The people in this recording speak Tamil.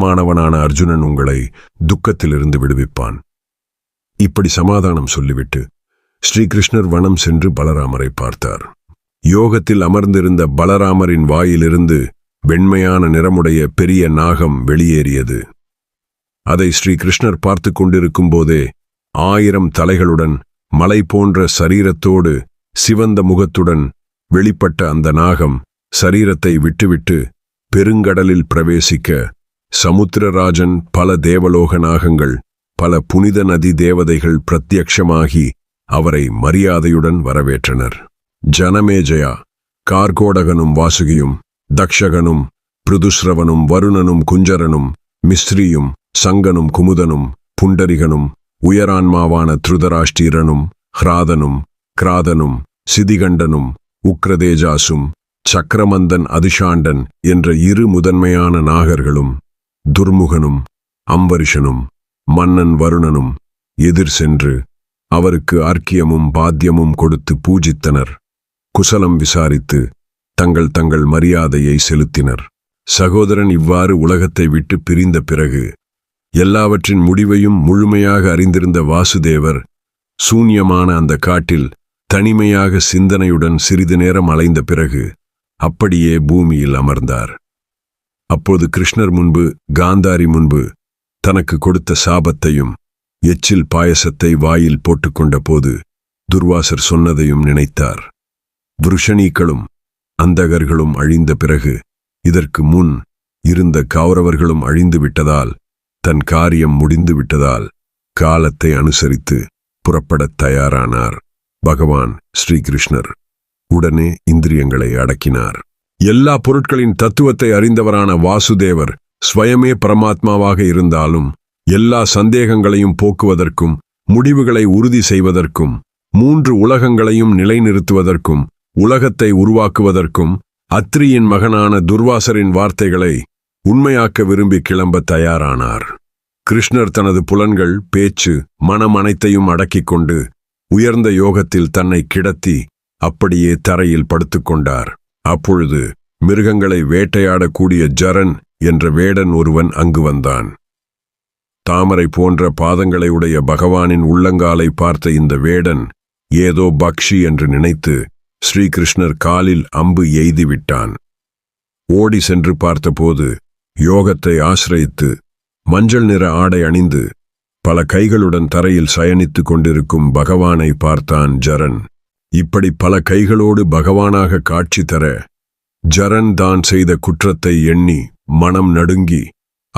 மாணவனான அர்ஜுனன் உங்களை துக்கத்திலிருந்து விடுவிப்பான். இப்படி சமாதானம் சொல்லிவிட்டு ஸ்ரீகிருஷ்ணர் வனம் சென்று பலராமரை பார்த்தார். யோகத்தில் அமர்ந்திருந்த பலராமரின் வாயிலிருந்து வெண்மையான நிறமுடைய பெரிய நாகம் வெளியேறியது. அதை ஸ்ரீகிருஷ்ணர் பார்த்து கொண்டிருக்கும் போதே ஆயிரம் தலைகளுடன் மலை போன்ற சரீரத்தோடு சிவந்த முகத்துடன் வெளிப்பட்ட அந்த நாகம் சரீரத்தை விட்டுவிட்டு பெருங்கடலில் பிரவேசிக்க சமுத்திரராஜன் பல தேவலோக நாகங்கள் பல புனித நதி தேவதைகள் பிரத்யக்ஷமாகி அவரை மரியாதையுடன் வரவேற்றனர். ஜனமேஜயா கார்கோடகனும் வாசுகியும் தக்ஷகனும் பிருதுஸ்ரவனும் வருணனும் குஞ்சரனும் மிஸ்ரியும் சங்கனும் குமுதனும் புண்டரிகனும் உயரான்மாவான திருதராஷ்டிரனும் ஹ்ராதனும் கிராதனும் சிதிகண்டனும் உக்ரதேஜாசும் சக்கரமந்தன் அதிஷாண்டன் என்ற இரு முதன்மையான நாகர்களும் துர்முகனும் அம்பரிஷனும் மன்னன் வருணனும் எதிர் சென்று அவருக்கு ஆர்க்கியமும் பாத்தியமும் கொடுத்து பூஜித்தனர். குசலம் விசாரித்து தங்கள் தங்கள் மரியாதையை செலுத்தினர். சகோதரன் இவ்வாறு உலகத்தை விட்டு பிரிந்த பிறகு எல்லாவற்றின் முடிவையும் முழுமையாக அறிந்திருந்த வாசுதேவர் சூன்யமான அந்த காட்டில் தனிமையாக சிந்தனையுடன் சிறிது நேரம் அலைந்த பிறகு அப்படியே பூமியில் அமர்ந்தார். அப்போது கிருஷ்ணர் முன்பு காந்தாரி முன்பு தனக்கு கொடுத்த சாபத்தையும் எச்சில் பாயசத்தை வாயில் போட்டுக்கொண்ட போது துர்வாசர் சொன்னதையும் நினைத்தார். புருஷணீக்களும் அந்தகர்களும் அழிந்த பிறகு இதற்கு முன் இருந்த கௌரவர்களும் அழிந்து விட்டதால் தன் காரியம் முடிந்து விட்டதால் காலத்தை அனுசரித்து புறப்படத் தயாரானார். பகவான் ஸ்ரீகிருஷ்ணர் உடனே இந்திரியங்களை அடக்கினார். எல்லா பொருட்களின் தத்துவத்தை அறிந்தவரான வாசுதேவர் ஸ்வயமே பரமாத்மாவாக இருந்தாலும் எல்லா சந்தேகங்களையும் போக்குவதற்கும் முடிவுகளை உறுதி செய்வதற்கும் மூன்று உலகங்களையும் நிலைநிறுத்துவதற்கும் உலகத்தை உருவாக்குவதற்கும் அத்ரியின் மகனான துர்வாசரின் வார்த்தைகளை உண்மையாக்க விரும்பி கிளம்ப தயாரானார். கிருஷ்ணர் தனது புலன்கள் பேச்சு மனம் அனைத்தையும் அடக்கிக் கொண்டு உயர்ந்த யோகத்தில் தன்னை கிடத்தி அப்படியே தரையில் படுத்துக்கொண்டார் அப்பொழுது மிருகங்களை வேட்டையாடக்கூடிய ஜரன் என்ற வேடன் ஒருவன் அங்கு வந்தான். தாமரை போன்ற பாதங்களை உடைய பகவானின் உள்ளங்காலை பார்த்த இந்த வேடன் ஏதோ பக்ஷி என்று நினைத்து ஸ்ரீகிருஷ்ணர் காலில் அம்பு எய்தி விட்டான். ஓடி சென்று பார்த்தபோது யோகத்தை ஆசிரயித்து மஞ்சள் நிற ஆடை அணிந்து பல கைகளுடன் தரையில் சயனித்துக் கொண்டிருக்கும் பகவானை பார்த்தான் ஜரன். இப்படி பல கைகளோடு பகவானாக காட்சி தர ஜரன் தான் செய்த குற்றத்தை எண்ணி மனம் நடுங்கி